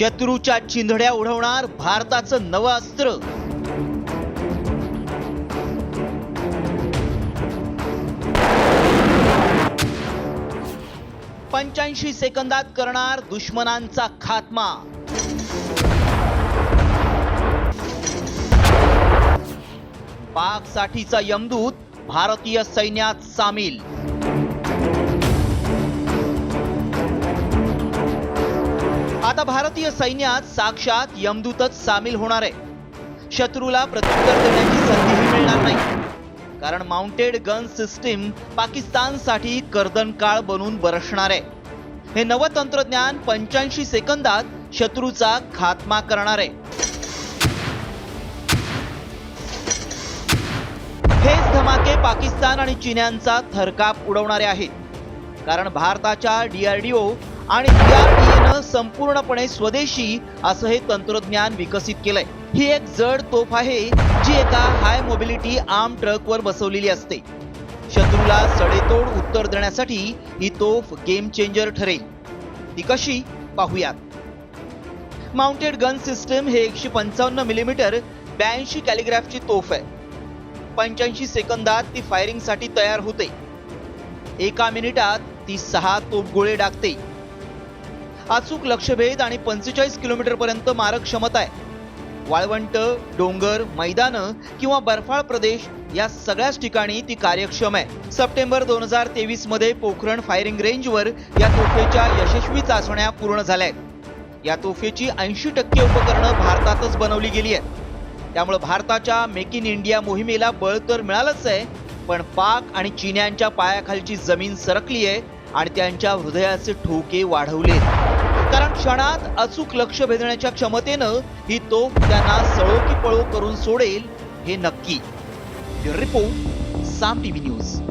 शत्रूच्या चिंधड्या उडवणार भारताचं नवं अस्त्र. पंच्याऐंशी सेकंदात करणार दुश्मनांचा खात्मा. पाकसाठीचा यमदूत भारतीय सैन्यात सामील. आता भारतीय सैन्यात साक्षात यमदूतच सामील होणार आहे. शत्रूला प्रत्युत्तर देण्याची संधीही मिळणार नाही. कारण माउंटेड गन सिस्टीम पाकिस्तानसाठी कर्दनकाळ बनून बरसणार आहे. हे नवं तंत्रज्ञान पंच्याऐंशी सेकंदात शत्रूचा खात्मा करणार आहे. हेच धमाके पाकिस्तान आणि चीन्यांचा थरकाप उडवणारे आहेत. कारण भारताच्या डीआरडीओ आणि डीआरडीएनं संपूर्णपणे स्वदेशी असं हे तंत्रज्ञान विकसित केलंय. ही एक जड तोफ आहे जी एका हाय मोबिलिटी आर्म ट्रकवर बसवलेली असते. शत्रूला सडेतोड उत्तर देण्यासाठी ही तोफ गेम चेंजर ठरेल. ती कशी? पाहूयात. माउंटेड गन सिस्टम हे एकशे पंचावन्न मिलीमीटर ब्याऐंशी कॅलिग्राफची तोफ आहे. पंच्याऐंशी सेकंदात ती फायरिंगसाठी तयार होते. एका मिनिटात ती सहा तोफगोळे डागते. अचूक लक्षभेद आणि पंचेचाळीस किलोमीटरपर्यंत मारक क्षमता आहे. वाळवंट डोंगर मैदानं किंवा बर्फाळ प्रदेश या सगळ्याच ठिकाणी ती कार्यक्षम आहे. सप्टेंबर दोन हजार तेवीसमध्ये पोखरण फायरिंग रेंजवर या तोफेच्या यशस्वी चाचण्या पूर्ण झाल्या आहेत. या तोफेची ऐंशी टक्के उपकरणं भारतातच बनवली गेली आहेत. त्यामुळे भारताच्या मेक इन इंडिया मोहिमेला बळ तर मिळालंच आहे पण पाक आणि चिन्यांच्या पायाखालची जमीन सरकली आहे आणि त्यांच्या हृदयाचे ठोके वाढवले कारण क्षणात अचूक लक्ष भेदण्याच्या क्षमतेनं ही तोफ त्यांना सळो की पळो करून सोडेल हे नक्की. Report Saam TV news.